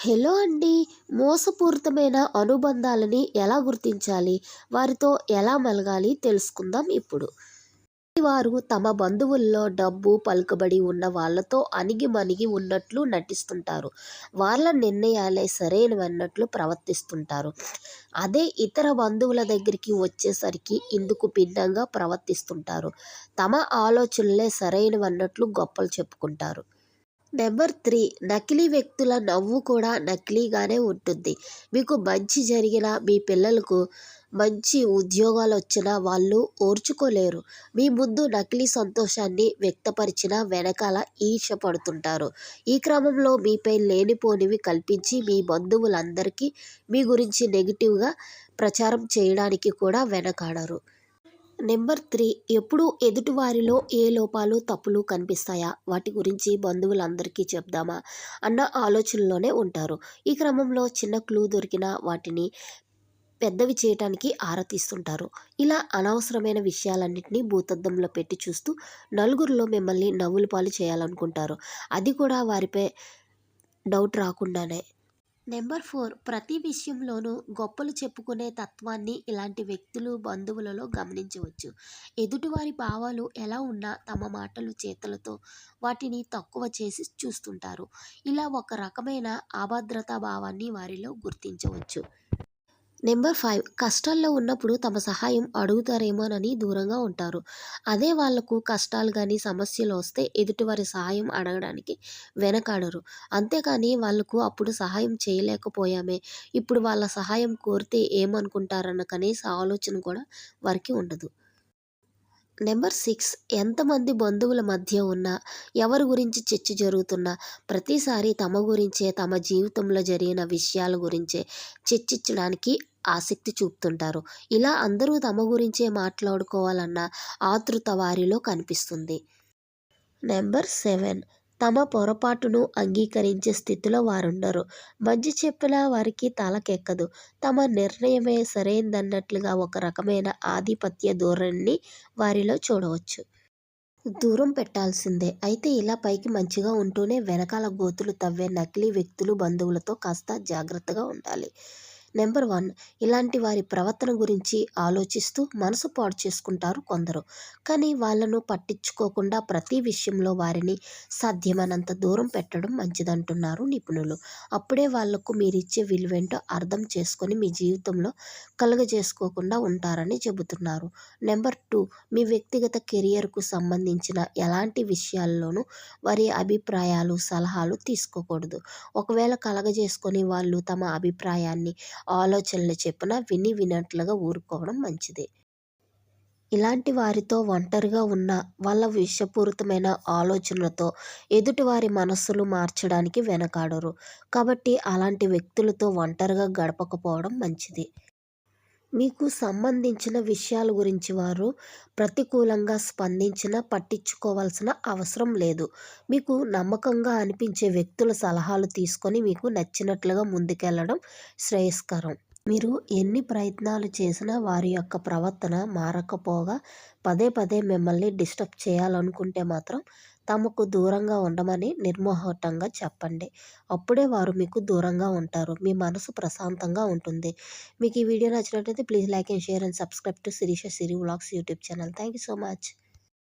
Hello అండి. మోసపూరితమైన అనుబంధాలని ఎలా గుర్తించాలి? వారితో ఎలా మెలగాలి తెలుసుకుందాం ఇప్పుడు. వారు తమ బంధువుల్లో డబ్బు పలుకబడి ఉన్న వాళ్ళతో అణిగి మణిగి ఉన్నట్లు నటిస్తుంటారు. వాళ్ళ నిర్ణయాలే సరైనవన్నట్లు ప్రవర్తిస్తుంటారు. అదే ఇతర బంధువుల దగ్గరికి వచ్చేసరికి ఇందుకు భిన్నంగా ప్రవర్తిస్తుంటారు. తమ ఆలోచనలే సరైనవన్నట్లు గొప్పలు చెప్పుకుంటారు. నెంబర్ త్రీ నకిలీ వ్యక్తుల నవ్వు కూడా నకిలీగానే ఉంటుంది. మీకు మంచి జరిగిన మీ పిల్లలకు మంచి ఉద్యోగాలు వచ్చినా వాళ్ళు ఓర్చుకోలేరు. మీ ముందు నకిలీ సంతోషాన్ని వ్యక్తపరిచిన వెనకాల ఈర్ష పడుతుంటారు ఈ క్రమంలో మీపై లేనిపోనివి కల్పించి మీ బంధువులందరికీ మీ గురించి నెగిటివ్గా ప్రచారం చేయడానికి కూడా వెనకాడరు. నెంబర్ త్రీ ఎప్పుడు ఎదుటివారిలో ఏ లోపాలు తప్పులు కనిపిస్తాయా? వాటి గురించి బంధువులందరికీ చెప్దామా? అన్న ఆలోచనలోనే ఉంటారు. ఈ క్రమంలో చిన్న క్లూ దొరికిన వాటిని పెద్దవి చేయటానికి ఆరతిస్తుంటారు. ఇలా అనవసరమైన విషయాలన్నింటినీ భూతద్దంలో పెట్టి చూస్తూ నలుగురిలో మిమ్మల్ని నవ్వులు పాలు చేయాలనుకుంటారు. అది కూడా వారిపై డౌట్ రాకుండానే. నెంబర్ ఫోర్ ప్రతి విషయంలోనూ గొప్పలు చెప్పుకునే తత్వాన్ని ఇలాంటి వ్యక్తులు బంధువులలో గమనించవచ్చు. ఎదుటివారి భావాలు ఎలా ఉన్నా తమ మాటలు చేతలతో వాటిని తక్కువ చేసి చూస్తుంటారు. ఇలా ఒక రకమైన అభద్రతా భావాన్ని వారిలో గుర్తించవచ్చు. నెంబర్ ఫైవ్ కష్టాల్లో ఉన్నప్పుడు తమ సహాయం అడుగుతారేమోనని దూరంగా ఉంటారు. అదే వాళ్ళకు కష్టాలు కానీ సమస్యలు వస్తే ఎదుటివారి సహాయం అడగడానికి వెనకాడరు. అంతేకాని వాళ్ళకు అప్పుడు సహాయం చేయలేకపోయామే. ఇప్పుడు వాళ్ళ సహాయం కోరితే ఏమనుకుంటారన్న కనీస ఆలోచన కూడా వారికి ఉండదు. నెంబర్ సిక్స్ ఎంతమంది బంధువుల మధ్య ఉన్నా ఎవరి గురించి చర్చ జరుగుతున్నా ప్రతిసారి తమ గురించే తమ జీవితంలో జరిగిన విషయాల గురించే చర్చించడానికి ఆసక్తి చూపుతుంటారు. ఇలా అందరూ తమ గురించే మాట్లాడుకోవాలన్న ఆతృత వారిలో కనిపిస్తుంది. నెంబర్ సెవెన్ తమ పొరపాటును అంగీకరించే స్థితిలో వారుండరు. మంచి చెప్పినా వారికి తలకెక్కదు. తమ నిర్ణయమే సరైందన్నట్లుగా ఒక రకమైన ఆధిపత్య ధోరణిని వారిలో చూడవచ్చు. దూరం పెట్టాల్సిందే. అయితే ఇలా పైకి మంచిగా ఉంటూనే వెనకాల గోతులు తవ్వే నకిలీ వ్యక్తులు బంధువులతో కాస్త జాగ్రత్తగా ఉండాలి. Number one. ఇలాంటి వారి ప్రవర్తన గురించి ఆలోచిస్తూ మనసు పాడు చేసుకుంటారు కొందరు. కానీ వాళ్ళను పట్టించుకోకుండా ప్రతి విషయంలో వారిని సాధ్యమైనంత దూరం పెట్టడం మంచిదంటున్నారు నిపుణులు. అప్పుడే వాళ్ళకు మీరిచ్చే విలువేంటో అర్థం చేసుకొని మీ జీవితంలో కలుగజేసుకోకుండా ఉంటారని చెబుతున్నారు. Number two. మీ వ్యక్తిగత కెరియర్కు సంబంధించిన ఎలాంటి విషయాల్లోనూ వారి అభిప్రాయాలు సలహాలు తీసుకోకూడదు. ఒకవేళ కలగజేసుకొని వాళ్ళు తమ అభిప్రాయాన్ని ఆలోచనలు చెప్పిన విని వినట్లుగా ఊరుకోవడం మంచిది. ఇలాంటి వారితో ఒంటరిగా ఉన్న వాళ్ళ విషపూరితమైన ఆలోచనలతో ఎదుటివారి మనస్సులు మార్చడానికి వెనకాడరు. కాబట్టి అలాంటి వ్యక్తులతో ఒంటరిగా గడపకపోవడం మంచిది. మీకు సంబంధించిన విషయాల గురించి వారు ప్రతికూలంగా స్పందించిన పట్టించుకోవాల్సిన అవసరం లేదు. మీకు నమ్మకంగా అనిపించే వ్యక్తుల సలహాలు తీసుకొని మీకు నచ్చినట్లుగా ముందుకెళ్ళడం శ్రేయస్కరం. మీరు ఎన్ని ప్రయత్నాలు చేసినా వారి యొక్క ప్రవర్తన మారకపోగా పదే పదే మిమ్మల్ని డిస్టర్బ్ చేయాలనుకుంటే మాత్రం తమకు దూరంగా ఉండమని నిర్మోహటంగా చెప్పండి. అప్పుడే వారు మీకు దూరంగా ఉంటారు. మీ మనసు ప్రశాంతంగా ఉంటుంది. మీకు ఈ వీడియో నచ్చినట్లయితే please like and share and subscribe to Sirisha Siri vlogs YouTube channel. Thank you so much.